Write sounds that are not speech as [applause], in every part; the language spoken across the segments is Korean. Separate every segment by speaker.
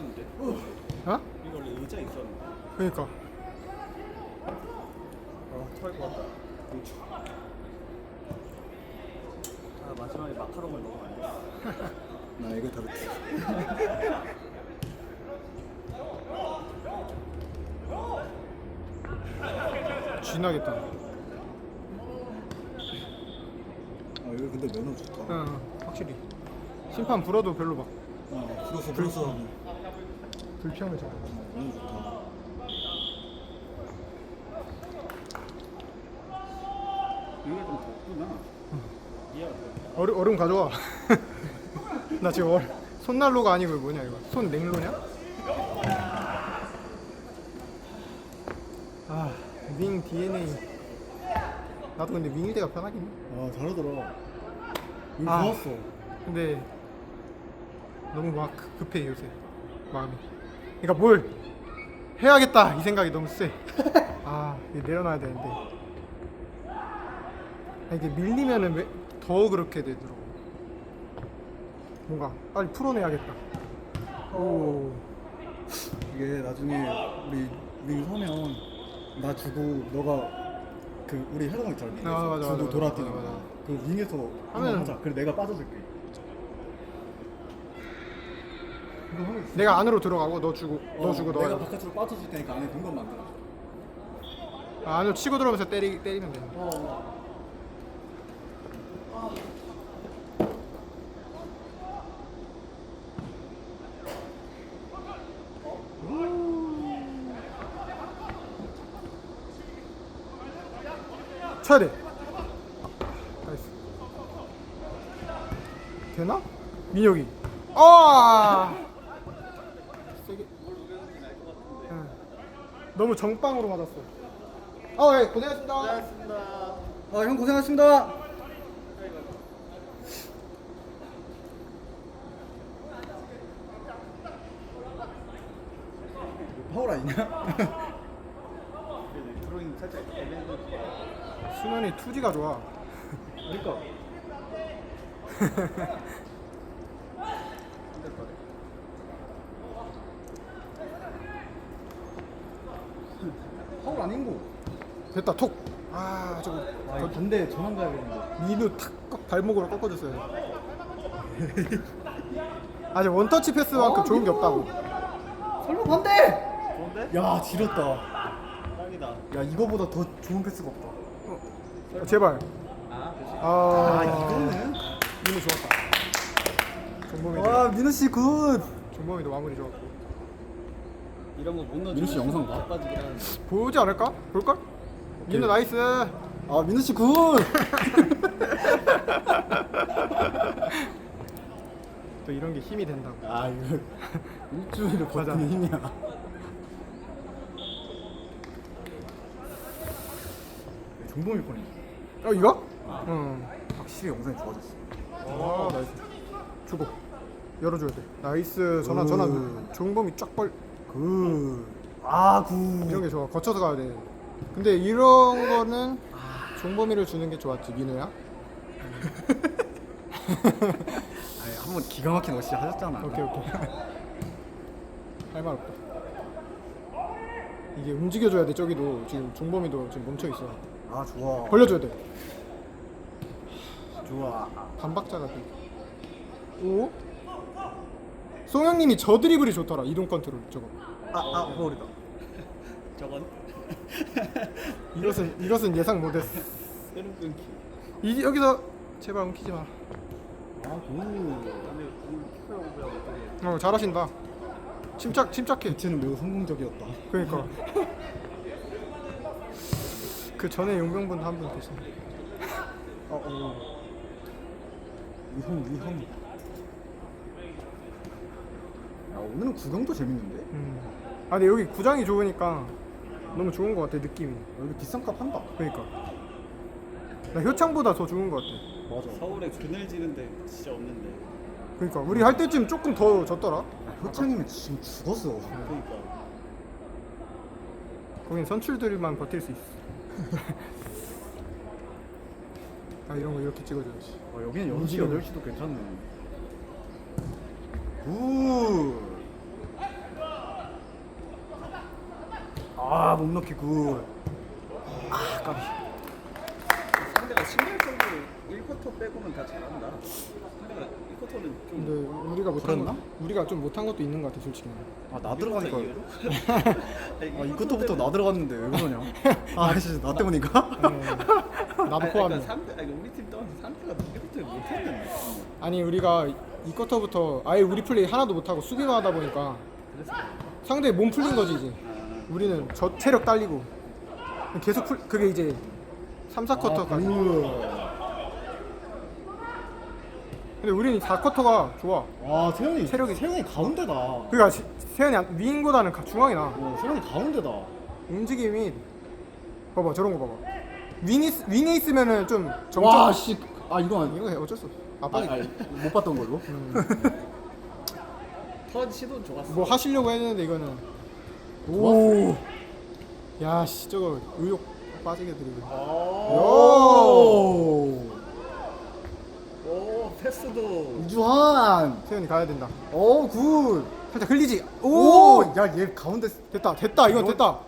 Speaker 1: 있었는데.
Speaker 2: 어?
Speaker 1: 이거 원래 의자 있었는데.
Speaker 2: 그러니까
Speaker 1: 아, 토할 것 같다. 아, 마지막에 마카롱을 먹으면 안 돼. [laughs]
Speaker 3: 나 이거 다르지.
Speaker 2: 쥐나겠다 [laughs]
Speaker 3: 아 이거 근데 면허 좋다.
Speaker 2: 응 확실히 심판 불어도 별로 막
Speaker 3: 어, 불었어 불었어.
Speaker 2: 불평을 잘.
Speaker 1: 이게 좀 덥구나.
Speaker 2: 얼음, 얼음 가져와 [laughs] 나 지금 얼, 손난로가 아니고 뭐냐 이거 손 냉로냐? 아윙 DNA 나도 근데 윙일 때가 편하긴 해
Speaker 3: 아 다르더라. 이거
Speaker 2: 아.
Speaker 3: 좋았어.
Speaker 2: 근데 너무 막 급- 급해 요새 마음이 그러니까 뭘 해야겠다 이 생각이 너무 세아 [laughs] 이거 내려놔야 되는데 아, 이게 밀리면은 왜- 더 그렇게 되더라고 뭔가 빨리 풀어내야겠다 오
Speaker 3: 이게 나중에 우리 윙 서면 나 주고 너가 그 우리 하던 거 있잖아. 윙에서.
Speaker 2: 아, 맞아,
Speaker 3: 주고
Speaker 2: 맞아,
Speaker 3: 돌아뛰는
Speaker 2: 맞아,
Speaker 3: 거. 그 윙에서 한번 하자. 그래 내가 빠져줄게. 있어.
Speaker 2: 내가 안으로 들어가고 너 주고 너
Speaker 3: 어,
Speaker 2: 주고
Speaker 3: 내가
Speaker 2: 너
Speaker 3: 바깥으로 빠져줄 테니까 안에 공간 만들어.
Speaker 2: 아, 안으로 치고 들어오면서 때리, 때리면 돼
Speaker 3: 어.
Speaker 2: 쳐야 돼 나이스 되나? 민혁이 아 세게 응. 너무 정빵으로 맞았어 어, 예, 고생하셨습니다
Speaker 3: 아, 형 고생하셨습니다. 파울 아니냐?
Speaker 1: 드로잉 살짝.
Speaker 2: 수면이 투지가 좋아
Speaker 3: 그러니까 [laughs]
Speaker 1: 힘들 거네.
Speaker 3: 파울 아닌 거.
Speaker 2: 됐다 톡 아 저거
Speaker 3: 아, 이거 반대 전환 가야겠는데.
Speaker 2: 민우 탁 꺾- 발목으로 꺾어줬어요 [laughs] 아직 원터치 패스만큼 좋은 게 없다고
Speaker 3: 설마 반대?
Speaker 1: 좋은데?
Speaker 3: 야, 지렸다.
Speaker 1: 땅이다.
Speaker 3: 야, 이거보다 더 좋은 패스가 없다.
Speaker 2: 어, 제발
Speaker 1: 아, 그렇지.
Speaker 2: 아,
Speaker 3: 아, 이거는?
Speaker 2: 민우 좋았다 정범이도
Speaker 3: 와, 민우 씨 굿.
Speaker 2: 정범이도 마무리 좋았고
Speaker 1: 이런 거 못 넣어.
Speaker 3: 민우 씨 영상 봐?
Speaker 1: 빠지긴 하는데.
Speaker 2: 보지 않을까? 볼걸? 민우 나이스
Speaker 3: 아, 민우 씨 굿. [laughs]
Speaker 2: 또 이런 게 힘이 된다고
Speaker 3: 아, 이거 일주일을. 버티는 힘이야. 정범이 뻔해.
Speaker 2: 어 이거? 응
Speaker 3: 확실히 영상이 좋아졌어.
Speaker 2: 아, 나이스. 주고 열어줘야 돼. 나이스. 전환.
Speaker 3: 음.
Speaker 2: 종범이 쫙 벌.
Speaker 3: 굿. 아, 굿.
Speaker 2: 이런 게 좋아. 거쳐서 가야 돼. 근데 이런 거는 종범이를 주는 게 좋았지 민우야. [laughs]
Speaker 3: 아니, 한번 기가 막힌 어시 하셨잖아.
Speaker 2: 오케이 오케이. 할 말 없다. 이게 움직여줘야 돼. 저기도 지금 종범이도 지금 멈춰 있어.
Speaker 3: 아, 좋아.
Speaker 2: 벌려줘야 돼.
Speaker 3: 좋아.
Speaker 2: 반박자가 돼. 오? 송영님이 저 드리블이 좋더라. 이동 컨트롤 저거.
Speaker 3: 아, 아, 파울이다.
Speaker 1: 저건 [laughs]
Speaker 2: 이것은 이것은 예상 못했어.
Speaker 1: 때름 끊기.
Speaker 2: 이 여기서 제발 움키지 마.
Speaker 3: 아,
Speaker 1: 어떻게?
Speaker 2: 어 잘하신다. 침착 침착해.
Speaker 3: 대체는 매우 성공적이었다.
Speaker 2: 그러니까. [laughs] 그 전에 용병분도 한분 계시네.
Speaker 3: 어, 어. 위험, 위험. 야, 오늘은 구경도 재밌는데?
Speaker 2: 음. 아 근데 여기 구장이 좋으니까 너무 좋은 것 같아 느낌이.
Speaker 3: 여기 비싼 값 한다.
Speaker 2: 그러니까. 나 효창보다 더 좋은 것 같아.
Speaker 3: 맞아.
Speaker 1: 서울에 그늘지는데 진짜 없는데.
Speaker 2: 그러니까 우리 할 때쯤 조금 더 졌더라.
Speaker 3: 야, 효창이면 지금 죽었어.
Speaker 1: 그러니까.
Speaker 2: 거긴 선출들만 버틸 수 있어. 아 이런 거 이렇게 찍어줘야지.
Speaker 3: 어, 여기는 6시,
Speaker 2: 움직여.
Speaker 3: 8시도 괜찮네. 굿. 아, 목 넣기 굿. 아, 까비.
Speaker 1: 상대가 신경적으로 1쿼터 빼고는 다 잘한다. 상대가 1쿼터는 좀
Speaker 2: 근데 우리가 못한
Speaker 3: 그랬나?
Speaker 2: 거, 우리가 좀 못한 것도 있는 것 같아 솔직히.
Speaker 3: 아, 나 들어가니까. [laughs]
Speaker 1: 아
Speaker 3: 아, 이것도부터 나 들어갔는데 왜 그러냐? [laughs] 아, 진짜 나 때문인가?
Speaker 2: 나도 [laughs] 포함이야.
Speaker 1: 그러니까 상대, 아니, 우리 팀 떠나서 상대가 1쿼터에 못했는데.
Speaker 2: 아니 우리가 이 쿼터부터 아예 우리 플레이 하나도 못하고 수비만 하다 보니까
Speaker 1: 그래서
Speaker 2: 상대 몸 풀린 거지 이제.
Speaker 1: 아,
Speaker 2: 우리는 저 체력 딸리고 계속 풀 그게 이제 3, 4쿼터까지. 근데 우리는 4쿼터가 좋아.
Speaker 3: 와, 세현이
Speaker 2: 체력이-
Speaker 3: 세현이 가운데다.
Speaker 2: 그러니까 시- 세현이 안- 윙보다는 가- 중앙이 나.
Speaker 3: 어, 세현이 가운데다.
Speaker 2: 움직임이 봐봐 저런 거 봐봐. 윙이 있- 윙에 있으면은 좀 정적.
Speaker 3: 와, 씨. 아, 이거 아니
Speaker 2: 이거 해 어쩔 수 없어.
Speaker 3: 아,
Speaker 2: 아빠니까.
Speaker 3: 아니, 못 봤던 걸로. [laughs]
Speaker 1: 턴 시도 좋았어.
Speaker 2: 뭐 하시려고 했는데 이거는.
Speaker 3: 오.
Speaker 2: 야, 씨 저거 의욕 빠지게 드리고.
Speaker 3: 오.
Speaker 1: 오, 패스도.
Speaker 3: 이주환.
Speaker 2: 세현이 가야 된다.
Speaker 3: 오, 굿.
Speaker 2: 살짝 흘리지.
Speaker 3: 오.
Speaker 2: 오,
Speaker 3: 야, 얘 가운데.
Speaker 2: 됐다, 됐다. 이건 됐다.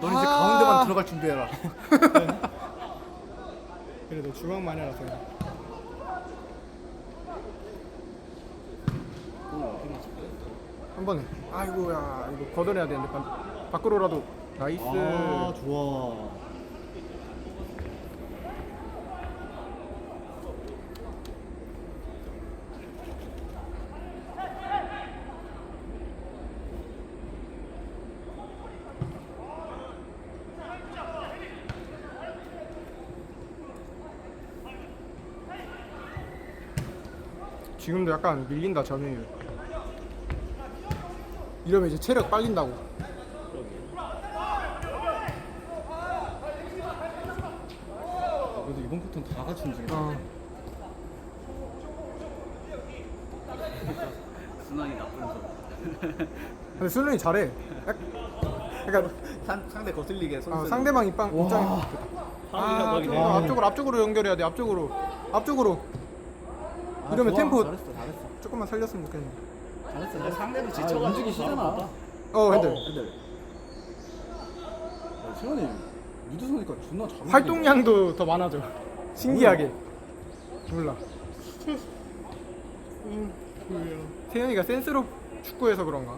Speaker 3: 넌 이제
Speaker 2: 아.
Speaker 3: 가운데만 들어갈 준비해라. [laughs]
Speaker 2: 그래도 중앙 마녀라서. 한 번에. 아이고야, 이거 걷어내야 되는데 반, 밖으로라도. 나이스.
Speaker 3: 아, 좋아.
Speaker 2: 지금도 약간 밀린다 점유율. 이러면 이제 체력 빨린다고.
Speaker 3: 그래도 이번 쿼터는 다 같이 움직여.
Speaker 2: 어.
Speaker 1: 순환이 나쁜 점. [laughs]
Speaker 2: 근데 슬lun이 잘해. 약- 그러니까
Speaker 1: 상, 상대 거슬리게 손
Speaker 2: 어,
Speaker 1: 쓰는
Speaker 2: 상대방 입장
Speaker 3: 와.
Speaker 2: 입장에
Speaker 1: 상대가
Speaker 2: 아, 좀. 더 앞쪽으로 앞쪽으로 연결해야 돼. 앞쪽으로 앞쪽으로
Speaker 3: 아,
Speaker 2: 이러면
Speaker 3: 좋아.
Speaker 2: 템포
Speaker 3: 잘했어, 잘했어.
Speaker 2: 조금만 살렸으면 좋겠네.
Speaker 3: 잘했어.
Speaker 1: 근데 상대는
Speaker 3: 아,
Speaker 1: 지쳐가지고
Speaker 3: 움직이시잖아.
Speaker 1: 나보다.
Speaker 2: 어, 핸들.
Speaker 3: 핸들. 야, 세현이 미드 서니까 존나 잘.
Speaker 2: 활동량도 더 많아져. 신기하게. 몰라. 세현이가 센스로 축구해서 그런가?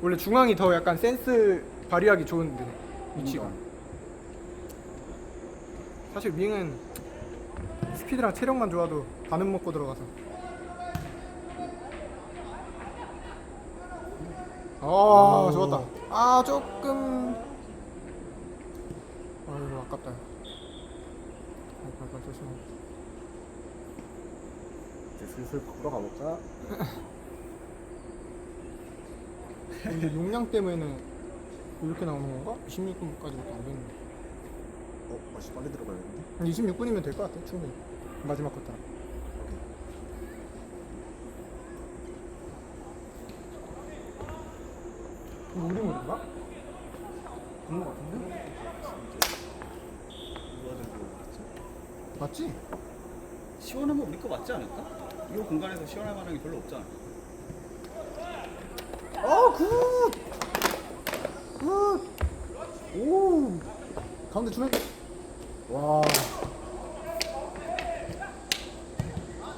Speaker 2: 원래 중앙이 더 약간 센스 발휘하기 좋은데 위치가. 사실 윙은 스피드랑 체력만 좋아도 반은 먹고 들어가서. 아
Speaker 3: 오.
Speaker 2: 좋았다. 아 조금. 아이고 아깝다. 빨리 조심해.
Speaker 3: 이제 슬슬 바꾸러 가볼까? [laughs]
Speaker 2: 근데 용량 때문에는 이렇게 나오는 건가? 26분까지밖에 안 됐는데.
Speaker 3: 어, 맛이 빨리 들어가야겠는데.
Speaker 2: 26분이면 될 것 같아 충분히. 마지막 컷다. 이 우리 물인가?
Speaker 3: 그런 거 같은데?
Speaker 2: 맞지?
Speaker 1: 시원하면 우리 거 맞지 않을까? 이 공간에서 시원할 만한 게 별로 없잖아.
Speaker 3: 아, 굿! 굿! 오! 가운데 주면 와.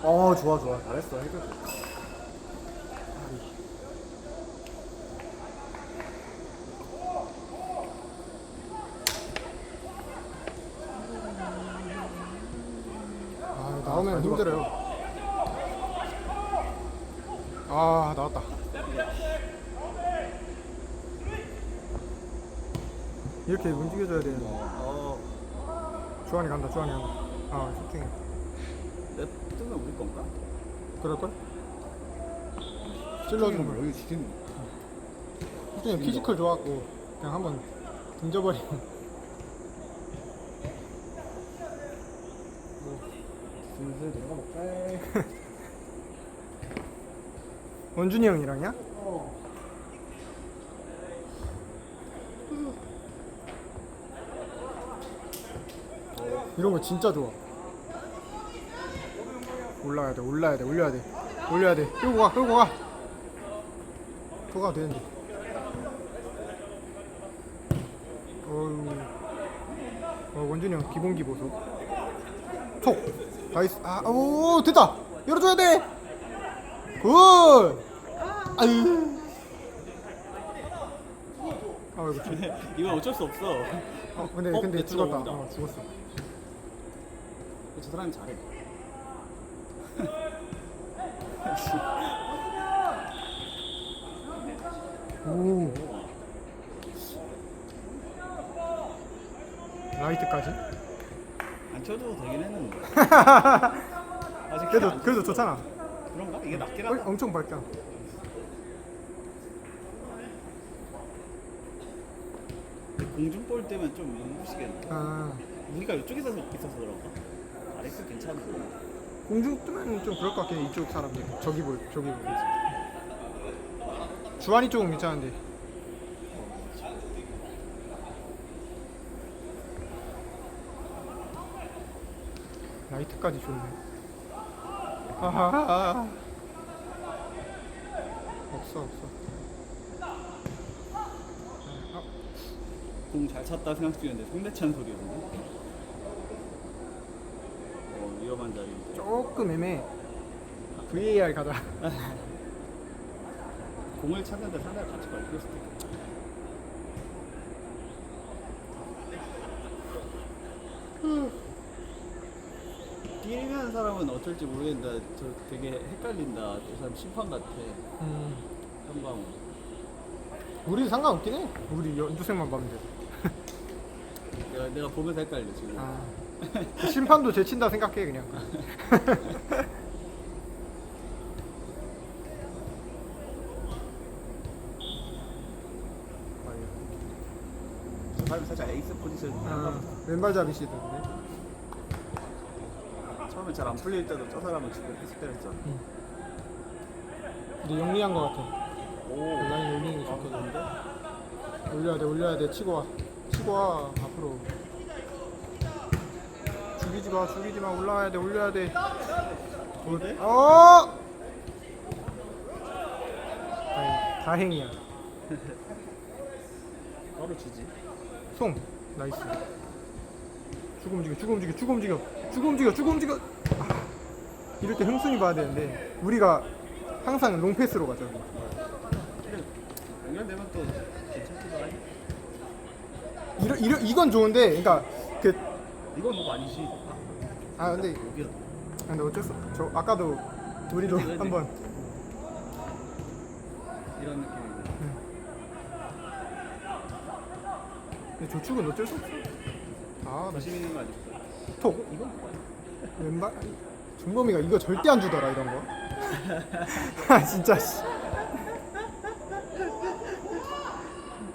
Speaker 3: 어, 좋아, 좋아. 잘했어. 해결.
Speaker 2: 아 나오면 힘들어요. 아 나왔다. 이렇게 움직여줘야 되는데.
Speaker 1: 어,
Speaker 2: 주환이 간다. 주환이 간다. 아 집중해.
Speaker 1: 냅두면 우리 건가?
Speaker 2: 그럴걸?
Speaker 3: 찔러주는 거. 여기 지금
Speaker 2: 피지컬 좋았고 그냥 한번 던져버리면.
Speaker 3: 슬슬 내려가 볼까?
Speaker 2: 원준이 형이랑이야? 이런 거 진짜 좋아. 올라야 돼, 올라야 돼, 올려야 돼, 올려야 돼. 끌고 가, 끌고 가. 그거 가도 되는데. 어유. 어 원준이 형 기본기 보소. 톡. 나이스. 아, 오 됐다. 열어줘야 돼. 굿. 아유. 아 이거 죽.
Speaker 1: 이건 어쩔 수 없어.
Speaker 2: 어, 근데
Speaker 1: 어,
Speaker 2: 근데
Speaker 1: 내
Speaker 2: 죽었다.
Speaker 1: 들어온다.
Speaker 2: 어 죽었어.
Speaker 1: 저 사람이 잘해.
Speaker 2: 오. 라이트까지?
Speaker 1: 안 쳐도 되긴 했는데. [laughs] 아직
Speaker 2: 그래도
Speaker 1: 안
Speaker 2: 그래도. 좋잖아.
Speaker 1: 그런가? 이게 낫긴
Speaker 2: 어,
Speaker 1: 하다.
Speaker 2: 엄청 밝잖아.
Speaker 1: 근데 공중 볼 때면 좀 눈부시겠네.
Speaker 2: 아
Speaker 1: 우리가 이쪽에서 있어서 그런가? 아렉스 괜찮은데.
Speaker 2: 공중 뜨면 좀 그럴 것 같긴 해. 이쪽 사람들. 저기 볼 저기 볼. 주한이 쪽은 괜찮은데. 라이트까지 좋네. 아하. 없어 없어. 아,
Speaker 1: 공 잘 찼다 생각 중이었는데 송대찬 소리였네. 어, 위험한 자리.
Speaker 2: 조금 애매해. VAR 가자. [laughs]
Speaker 1: 공을 찾는데 상대가 같이 수도 있고. 뛰는 사람은 어쩔지 모르겠는데 저 되게 헷갈린다. 저 사람 심판 같아.
Speaker 2: 음,
Speaker 1: 한방.
Speaker 2: 우리 상관없긴 해. 우리 연주생만 봐면 돼.
Speaker 1: 내가 내가 보면서 헷갈려 지금.
Speaker 2: 아, 그 [laughs] 심판도 제친다 생각해 그냥.
Speaker 1: 저 사람이 살짝 에이스 포지션.
Speaker 2: 아, 왼발잡이시던데.
Speaker 1: 처음에 잘 안 풀릴 때도 저 사람은 지금 계속 때렸잖아.
Speaker 2: 근데 영리한 것 같아.
Speaker 1: 오.
Speaker 2: 라인 올리는 게 좋거든. 올려야 돼, 올려야 돼. 치고 와, 치고 와 앞으로. 죽이지 마, 죽이지 마. 올라와야 돼, 올려야 돼.
Speaker 1: 좋은데?
Speaker 2: 어! 다행, 다행이야. [laughs]
Speaker 1: 바로 주지.
Speaker 2: 송, 나이스. 쭉 움직여, 쭉 움직여, 쭉 움직여, 쭉 움직여, 쭉 움직여. 아, 이럴 때 흥순이 봐야 되는데 우리가 항상 롱패스로 가죠.
Speaker 1: 연결되면 또.
Speaker 2: 이러, 이러, 이건 좋은데, 그러니까 그,
Speaker 1: 이건 뭐 아니지.
Speaker 2: 아 근데
Speaker 1: 여기
Speaker 2: 근데 어쩔 수, 저 아까도 우리도
Speaker 1: 그치, 그치.
Speaker 2: 한번
Speaker 1: 이런 느낌이고.
Speaker 2: 근데 조축은 어쩔 수 없어. 아, 나
Speaker 1: 자신 있는 거 아니야?
Speaker 2: 톡
Speaker 1: 이건 뭐야?
Speaker 2: 왼발 준범이가 이거 절대 안 주더라 이런 거. [laughs] 아 진짜 씨.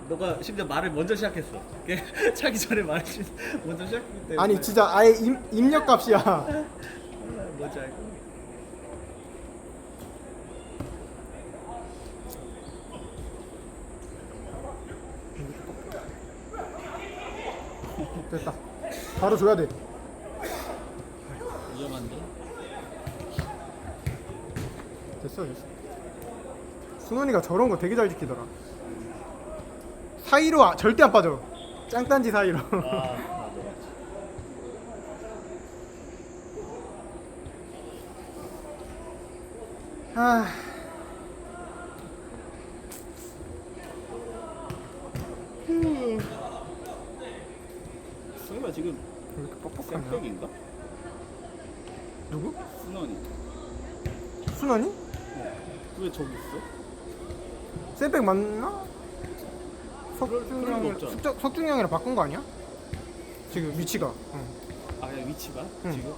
Speaker 1: 너가 심지어 말을 먼저 시작했어. 걔 [laughs] 차기 전에 말을 시- 먼저 시작했기 때문에.
Speaker 2: 아니 진짜 아예 임, 입력값이야.
Speaker 1: 뭔지 알고.
Speaker 2: 됐다. 바로 줘야 돼.
Speaker 1: 위험한데.
Speaker 2: 됐어 됐어. 순원이가 저런 거 되게 잘 지키더라. 사이로 아, 절대 안 빠져. 짱딴지 사이로.
Speaker 1: 아. [laughs] 아. 승우가 지금
Speaker 2: 왜 이렇게 뻑뻑하냐?
Speaker 1: 쌤백인가?
Speaker 2: 누구?
Speaker 1: 순원이.
Speaker 2: 순원이?
Speaker 1: 그게 저기 있어?
Speaker 2: 쌤백 맞나?
Speaker 1: 그럴- 없잖아.
Speaker 2: 석준- 석준이 형이랑 바꾼 거 아니야? 지금 위치가 응.
Speaker 1: 아, 야, 위치가?
Speaker 2: 응.
Speaker 1: 지금?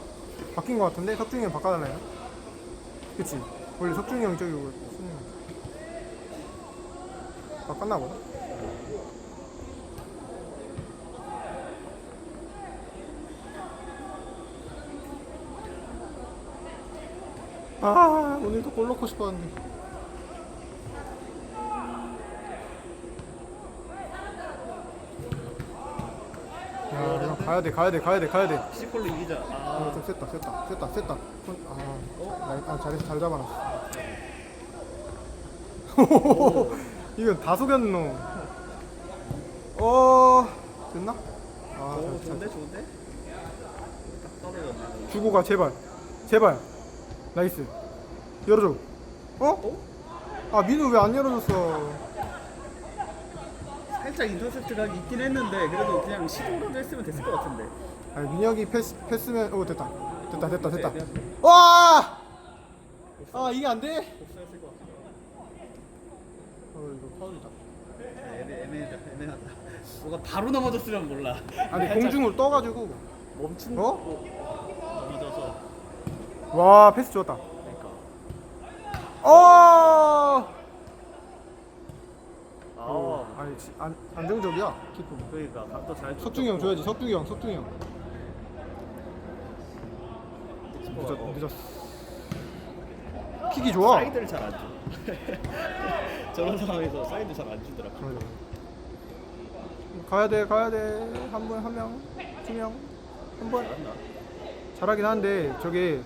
Speaker 2: 바뀐 거 같은데 석준이 형 바꿔달라 했나? 그치 원래 석준이 형이 저기고 바꿨나 보다 아 오늘도 골 넣고 싶었는데 야 이거 가야 돼 가야 돼 가야 돼 가야 돼
Speaker 1: 시골로 이기자.
Speaker 2: 아,
Speaker 1: 아,
Speaker 2: 좀 셌다, 셌다, 셌다, 셌다. 손, 아, 어? 나, 아, 잘했어, 잘 잡아놨어. [laughs] 이건 다 속였노. 어, 됐나? 아
Speaker 1: 오
Speaker 2: 잘, 잘.
Speaker 1: 좋은데 좋은데? 딱 떨어졌네.
Speaker 2: 주고 가 제발 제발 나이스 열어줘 어? 아 민우 왜 안 열어줬어
Speaker 1: 살짝 인터셉트가 있긴 했는데 그래도 그냥 시도라도 했으면 됐을 것 같은데.
Speaker 2: 아니 민혁이 패스 패스면 오 됐다 됐다 됐다 됐다
Speaker 1: 네, 네.
Speaker 2: 와! 아 이게 안 돼?
Speaker 1: 복수했을 것 같아.
Speaker 2: 어 이거 파울이다
Speaker 1: 애매 애매하다 애매하다. 뭐가 바로 넘어졌으면 몰라.
Speaker 2: 아니 공중을 떠가지고
Speaker 1: 멈춘
Speaker 2: 어?
Speaker 1: 거 넘어져서.
Speaker 2: 와 패스 좋았다
Speaker 1: 그러니까.
Speaker 2: 어!
Speaker 1: 아.
Speaker 2: 아니 지- 안, 안정적이야 키퍼
Speaker 1: 그러니까 각도 잘.
Speaker 2: 석중이 형 줘야지 석중이 형 석중이 형 늦었,
Speaker 1: 늦었.
Speaker 2: 늦었어 킥이 좋아
Speaker 1: 사이드를 잘 안 줘. [laughs] 저런 상황에서 사이드 잘 안 주더라.
Speaker 2: 맞아. 가야 돼 가야 돼한 분한명두명 한번
Speaker 1: 잘한다.
Speaker 2: 잘하긴 한데 저게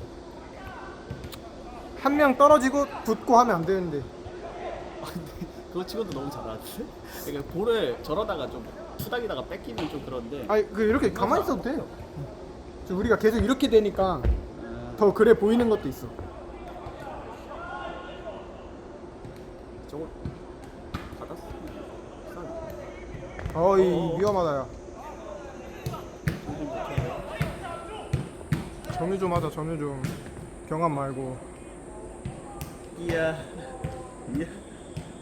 Speaker 2: 한 명 떨어지고 붙고 하면 안 되는데
Speaker 1: 그거 치고도 너무 잘하는데? 그러니까 볼을 저러다가 좀 투닥이다가 뺏기면 좀 그런데.
Speaker 2: 아니 그 이렇게 가만히 있어도 돼저 우리가 계속 이렇게 되니까
Speaker 1: 아,
Speaker 2: 더 그래 보이는 것도 있어.
Speaker 1: 저거 받았어?
Speaker 2: 어이
Speaker 1: 어어.
Speaker 2: 위험하다 야 점유 좀 하자 점유 좀. 경험 말고.
Speaker 1: 이야 이야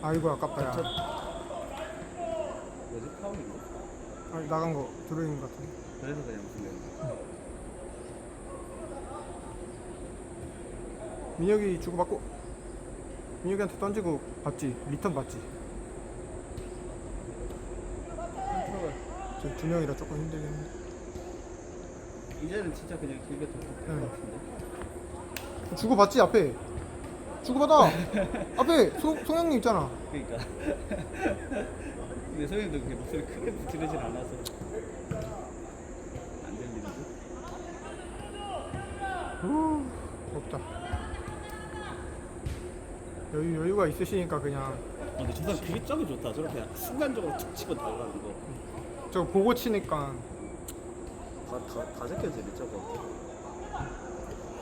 Speaker 2: 아이고 아깝다 야.
Speaker 1: 저- 뭐지? 파울인가?
Speaker 2: 아니, 나간 거 들어있는 것 같은데
Speaker 1: 그래서 그냥 무슨
Speaker 2: 민혁이 주고받고 민혁이한테 던지고 받지 리턴 받지. 저두 명이라 조금 힘들긴 한데.
Speaker 1: 이제는 진짜 그냥 길게 돌릴 것
Speaker 2: 네.
Speaker 1: 같은데?
Speaker 2: 주고받지 앞에 주고받아 앞에 소, 송영님 있잖아.
Speaker 1: 그러니까. 근데 소영이도 그렇게 목소리 크게 지르진 않아서 안 들리는데?
Speaker 2: 후, 없다. 여유, 여유가 있으시니까 그냥.
Speaker 1: 아, 근데 저 사람 그립적이 좋다. 저렇게 순간적으로 툭 치고 달라는 거.
Speaker 2: 저 보고 치니까.
Speaker 1: 다, 다, 다 제껴지네 저거.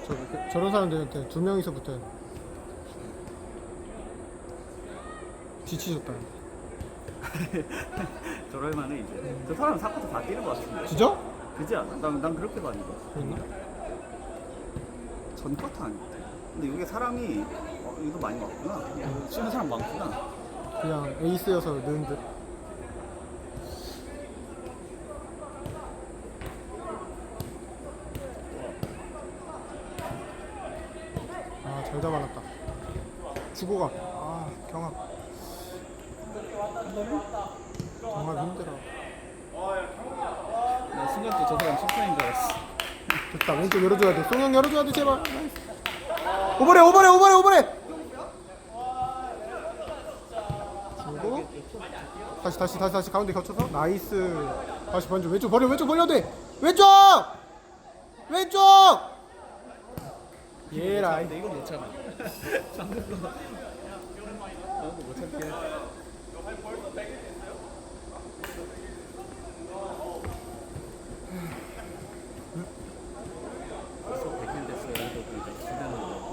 Speaker 2: 저, 그- 저런 사람들한테 두 명이서 붙어 지치셨다 [laughs]
Speaker 1: 저럴 만해 이제 저 사람 사파도 다 뛰는 것 같은데
Speaker 2: 진짜?
Speaker 1: 그지 않아? 난, 난 그렇게 봤는데
Speaker 2: 그랬나?
Speaker 1: 전 커트 아니야 근데 여기 사람이 어, 여기도 많이 왔구나 쉬는 사람 많구나
Speaker 2: 그냥 에이스여서 느은 듯 아, 잘 잡아놨다. 주고 가. 아, 경합. 경합 힘들어.
Speaker 1: 나 순간 또 저 사람 심판인 줄 알았어
Speaker 2: 됐다. 왼쪽 열어줘야 돼. 송영 열어줘야 돼, 제발. 나이스. 오버래, 오버래, 오버래, 오버래. 주고. 다시, 다시, 다시, 다시 가운데 겹쳐서. 나이스. 다시 번져. 왼쪽 버려, 왼쪽 벌려도 돼. 왼쪽! 왼쪽! 예라.
Speaker 1: 근데 이건 못 참아 [laughs] 거 방금 못 참게 벌써 100일 됐어요 이거 보니까 기대는 거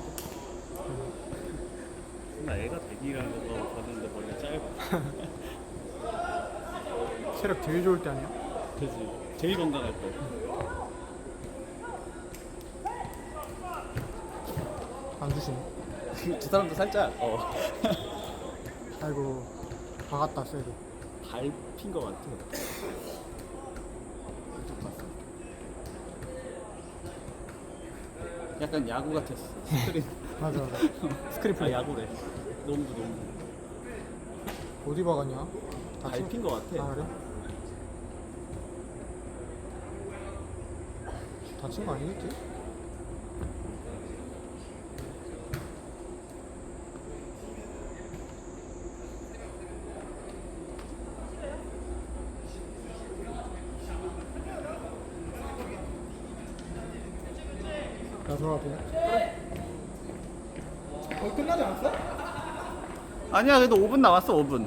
Speaker 1: 나 애가 100이라는 거 봤는데 머리가 짧아 [laughs]
Speaker 2: 체력 제일 좋을 때 아니야?
Speaker 1: 그지 제일 건강할 때
Speaker 2: 안 주시네.
Speaker 1: 두 사람도 살짝 어
Speaker 2: 아이고, 박았다, 세게.
Speaker 1: 밟힌 것 같아. 약간 야구 같았어. 스크린. [laughs]
Speaker 2: 맞아, 맞아. [laughs] 스크린
Speaker 1: 아
Speaker 2: 플레이.
Speaker 1: 야구래. 농구 농구.
Speaker 2: 어디 박았냐? 다친-
Speaker 1: 밟힌 것 같아.
Speaker 2: 아, 그래? 다친 거 아니겠지? 나 들어가 보네. 거의 끝나지 않았어?
Speaker 1: 아니야 그래도 5분 남았어 5분.